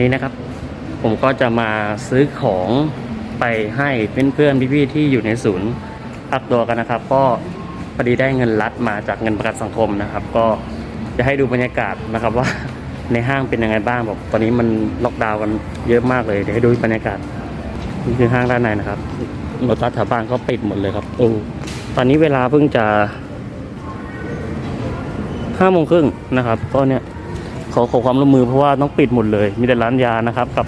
นี้นะครับ ผมก็จะมาซื้อของไปให้เพื่อนๆพี่ๆที่อยู่ในศูนย์พักตัวกันนะครับ ก็พอดีได้เงินรัดมาจากเงินประกันสังคมนะครับ ก็จะให้ดูบรรยากาศนะครับว่าในห้างเป็นยังไงบ้างบอกตอนนี้มันล็อกดาวน์กันเยอะมากเลยเดี๋ยวให้ดูบรรยากาศนี่คือห้างด้านในนะครับรถตัดแถวบ้านก็ปิดหมดเลยครับโอ้ตอนนี้เวลาเพิ่งจะห้าโมงครึ่งนะครับก็เนี่ย ขอขอความร่วมมือเพราะว่าต้องปิดหมดเลย มีแต่ร้านยานะครับ กับ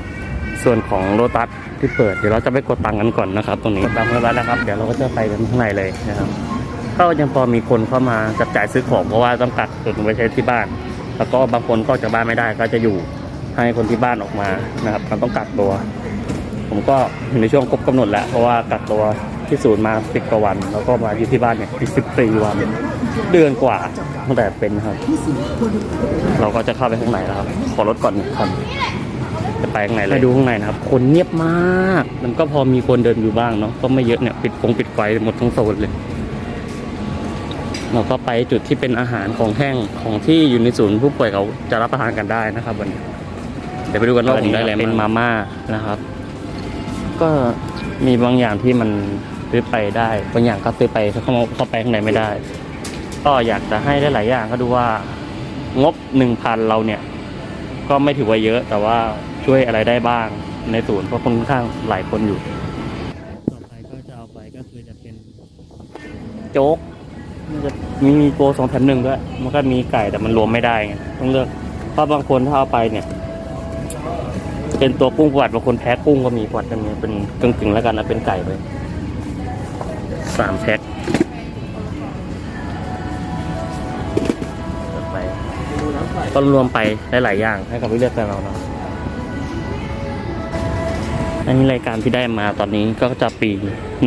ส่วนของโลตัสที่เปิดเดี๋ยวเราจะไปกดตังค์กันก่อนนะครับ ตรงนี้กดตังค์เรียบร้อยแล้วครับเดี๋ยวเราก็จะไปกันข้างในเลยนะครับก็ยังพอมีคนเข้ามาจับจ่ายซื้อของเพราะว่าต้องกักตุนไว้ใช้ที่บ้าน แล้วก็บางคนก็ออกจากบ้านไม่ได้ก็จะอยู่ให้คนที่บ้านออกมานะครับมันต้องกักตัว ผมก็อยู่ในช่วงครบกำหนดแล้วเพราะว่ากักตัว ที่ศูนย์มาสิบกว่าวัน แล้วก็มาอยู่ที่บ้านเนี่ยอีกสิบสี่วัน เดือนกว่าตั้งแต่เป็นครับ เราก็จะเข้าไปข้างในแล้วครับ ขอรถก่อนหนึ่งคันจะไปข้างในเลยไปดูข้างในนะครับ คนเงียบมาก มันก็พอมีคนเดินอยู่บ้างเนาะก็ไม่เยอะเนี่ยปิดฟงปิดไฟหมดทั้งโซนเลยเราก็ไปจุดที่เป็นอาหารของแห้งของที่อยู่ในศูนย์ผู้ป่วยเขาจะรับประทานกันได้นะครับวันนี้เดี๋ยวไปดูกันว่าผมได้อะไรเป็นมาม่านะครับ ก็มีบางอย่างที่มัน ซื้อไปได้บางอย่างก็ซื้อไปเข้ามาเข้าไปข้างในไม่ได้ ก็อยากจะให้ได้หลายอย่างก็ดูว่างบหนึ่งพันเราเนี่ย ก็ไม่ถือว่าเยอะแต่ว่าช่วยอะไรได้บ้างในศูนย์เพราะคนค่อนข้างหลายคนอยู่ต่อไปก็จะเอาไปก็คือจะเป็นโจ๊กมันจะมีมีโปรสองแถมหนึ่งด้วย มันก็มีไก่แต่มันรวมไม่ได้ไงต้องเลือกเพราะบางคนถ้าเอาไปเนี่ย เป็นตัวกุ้งปวัดบางคนแพ้กุ้งก็มีปวัดกันมีเป็นกึ่งๆแล้วกันนะเป็นไก่ไป สามแพ็คก็รวมไปหลายๆอย่างให้กับพี่เลือกกันเราเนาะอันนี้รายการที่ได้มาตอนนี้ก็จะปี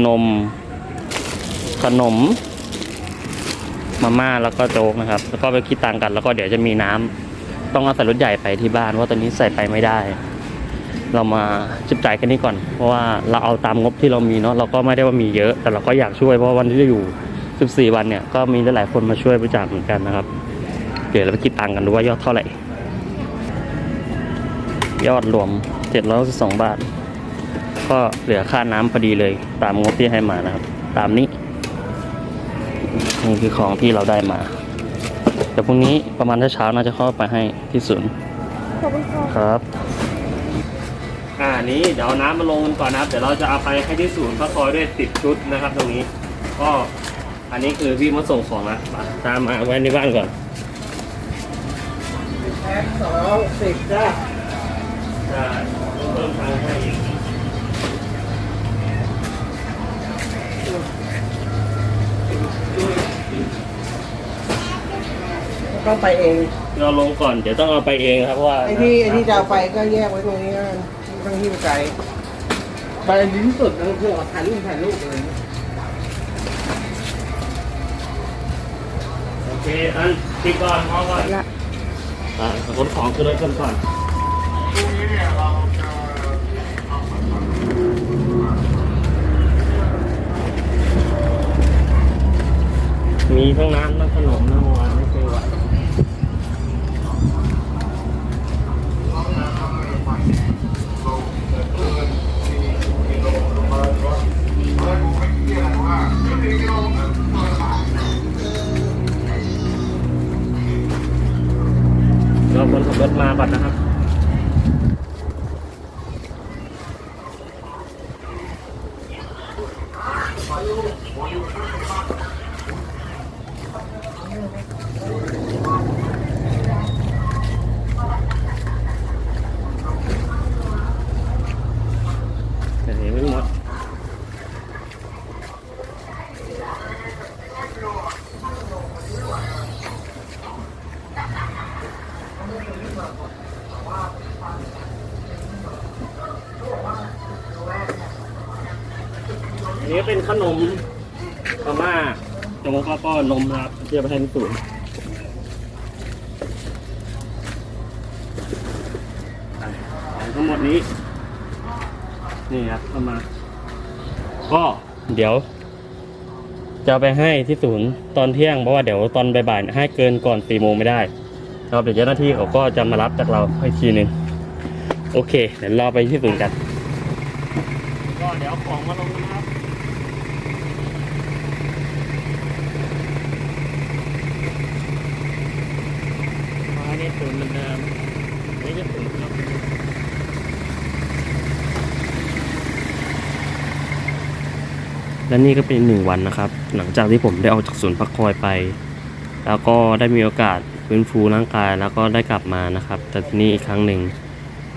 นม ขนม มาม่าแล้วก็โจ๊กนะครับ แล้วก็ไปคิดตังกันแล้วก็เดี๋ยวจะมีน้ำต้องเอาใส่รถใหญ่ไปที่บ้านเพราตอนนี้ใส่ไปไม่ได้ เรามาจิบจ่ายกันนี้ก่อน เพราะว่าเราเอาตามงบที่เรามีเนาะเราก็ไม่ได้ว่ามีเยอะ แต่เราก็อยากช่วยเพราะว่าวันที่เราอยู่ 14 วันเนี่ยก็มีหลายๆคนมาช่วยบริจาคเหมือนกันนะครับ เดี๋ยวเราไปคิดตังค์กันดูว่ายอดเท่าไหร่ ยอดรวม712บาท ก็เหลือค่าน้ำพอดีเลย ตามงบที่ให้มานะครับ ตามนี้นี่คือของที่เราได้มาเดี๋ยวพรุ่งนี้ประมาณเช้าๆน่าจะเข้าไปให้ที่ศูนย์ขอบคุณค่ะครับ อ่านี้เดี๋ยวเอาน้ำมาลงกันก่อนนะครับ เดี๋ยวเราจะเอาไปให้ที่ศูนย์พระคอยด้วยสิบชุดนะครับ ตรงนี้ ก็อันนี้คือพี่มาส่งของแล้วมาตามมาไว้ในบ้านก่อนแพ็คสองสิบจ้าจะเพิ่มทางให้อีกต้องไปเองเราลงก่อนเดี๋ยวต้องเอาไปเองครับเพราะว่าไอ้ที่ไอ้ที่จะเอาไปก็แยกไว้ตรงนี้กัน ทั้งที่ไกลไปลิ้นสุดนะเพื่อถ่ายรูปถ่ายรูปเลยโอเค อันติดก่อนพอก่อนละอ่าขนของขึ้นรถกันก่อนมีทั้งน้ำทั้งขนมทั้งวานไเราคนขับรถมาก่อนนะครับ แต่เห็นไม่หมด อั นี้เป็นขนมมาม่าโจ๊กแล้วก็นมครับเที่จะไปให้ที่ศูนย์อะของทั้งหมดนี้ นี่ครับเข้ามาก็เดี๋ยว จะไปให้ที่ศูนย์ตอนเที่ยงเพราะว่าเดี๋ยวตอนบ่ายๆให้เกินก่อนสี่โมงไม่ได้ครับเดี๋ยวเจ้าหน้าที่เขาก็จะมารับจากเราอีกทีหนึ่งโอเค เดี๋ยวรอไปที่ศูนย์กัน ก็เดี๋ยวของมาลงนะครับ มาในศูนย์เหมือนเดิมนี่จะศูนย์ครับ และนี่ก็เป็นหนึ่งวันนะครับ หลังจากที่ผมได้ออกจากศูนย์พักคอยไป แล้วก็ได้มีโอกาสฟื้นฟูร่างกายแล้วก็ได้กลับมานะครับ แต่ที่นี้อีกครั้งหนึ่ง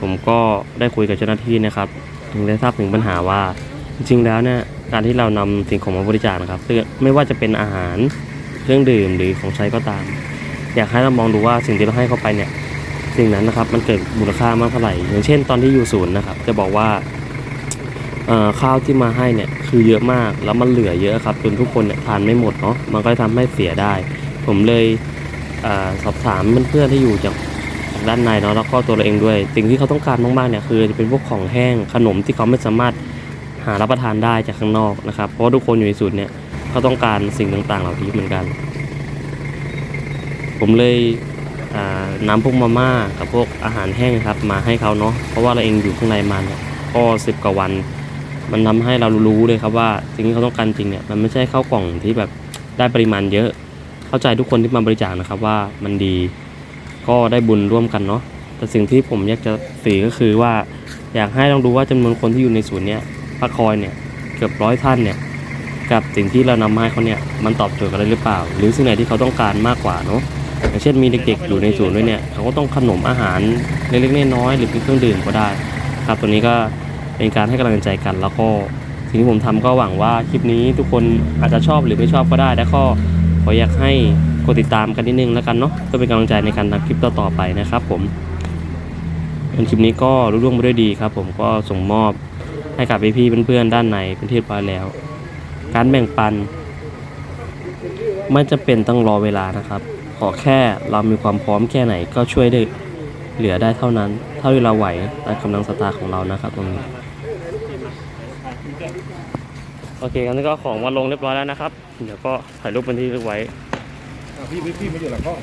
ผมก็ได้คุยกับเจ้าหน้าที่นะครับ ถึงได้ทราบถึงปัญหาว่า จริงๆแล้วเนี่ยการที่เรานำสิ่งของมาบริจาคนะครับไม่ว่าจะเป็นอาหารเครื่องดื่มหรือของใช้ก็ตาม อยากให้เรามองดูว่าสิ่งที่เราให้เข้าไปเนี่ยสิ่งนั้นนะครับมันเกิดมูลค่ามากเท่าไหร่อย่างเช่น ตอนที่อยู่ศูนย์นะครับ จะบอกว่า ข้าวที่มาให้เนี่ยคือเยอะมากแล้วมันเหลือเยอะครับจนทุกคนเนี่ยทานไม่หมดเนาะมันก็จะทำให้เสียได้ ผมเลยอสอบถามเพื่อนๆที่อยู่จากด้านในเนาะแล้วก็ตัวเราเองด้วย สิ่งที่เขาต้องการมากๆเนี่ยคือจะเป็นพวกของแห้งขนมที่เขาไม่สามารถหารับประทานได้จากข้างนอกนะครับ เพราะทุกคนอยู่ในศูนย์เนี่ยเขาต้องการสิ่งต่างๆ เหล่านี้เหมือนกัน ผมเลยอ่านำพวกมาม่ากับพวกอาหารแห้งครับมาให้เขาเนาะเพราะว่าเราเองอยู่ข้างในมันเนี่ยก็สิบกว่าวัน มันทำให้เรารู้เลยครับว่าสิ่งที่เขาต้องการจริงเนี่ยมันไม่ใช่ข้าวกล่องที่แบบได้ปริมาณเยอะ เข้าใจทุกคนที่มาบริจาคนะครับว่ามันดีก็ได้บุญร่วมกันเนาะแต่สิ่งที่ผมอยากจะสื่อก็คือว่า อยากให้ลองดูว่าจำนวนคนที่อยู่ในศูนย์เนี่ยพักคอยเนี่ยเกือบร้อยท่านเนี่ยกับสิ่งที่เรานำมาให้เขาเนี่ยมันตอบโจทย์กันได้หรือเปล่า หรือสิ่งไหนที่เขาต้องการมากกว่าเนาะอย่างเช่นมีเด็กๆอยู่ในศูนย์ด้วยเนี่ยเขาก็ต้องขนมอาหารเล็กๆน้อยๆหรือเป็นเครื่องดื่มก็ได้ ครับตัวนี้ก็ เป็นการให้กำลังใจกัน แล้วก็สิ่งที่ผมทำก็หวังว่าคลิปนี้ทุกคนอาจจะชอบหรือไม่ชอบก็ได้ และก็ขออยากให้กดติดตามกันนิดนึงแล้วกันเนาะเพื่อเป็นกำลังใจในการทำคลิปต่อๆไปนะครับ ผมคลิปนี้ก็รุ่ร่วงไปด้วยดีครับ ผมก็ส่งมอบให้กับพี่ๆเพื่อนๆด้านในเป็นที่เรียบร้อยแล้ว การแบ่งปันไม่จะเป็นต้องรอเวลานะครับ ขอแค่เรามีความพร้อมแค่ไหนก็ช่วยได้เหลือได้เท่านั้น เท่าที่เราไหวตามกำลังศรัทธาของเรานะครับตรงนี้ โอเคกันนี้ก็ของมาลงเรียบร้อยแล้วนะครับ เดี๋ยวก็ถ่ายรูปเป็นที่เรียบไว้พี่พี่พี่มาอยู่หลังห้อง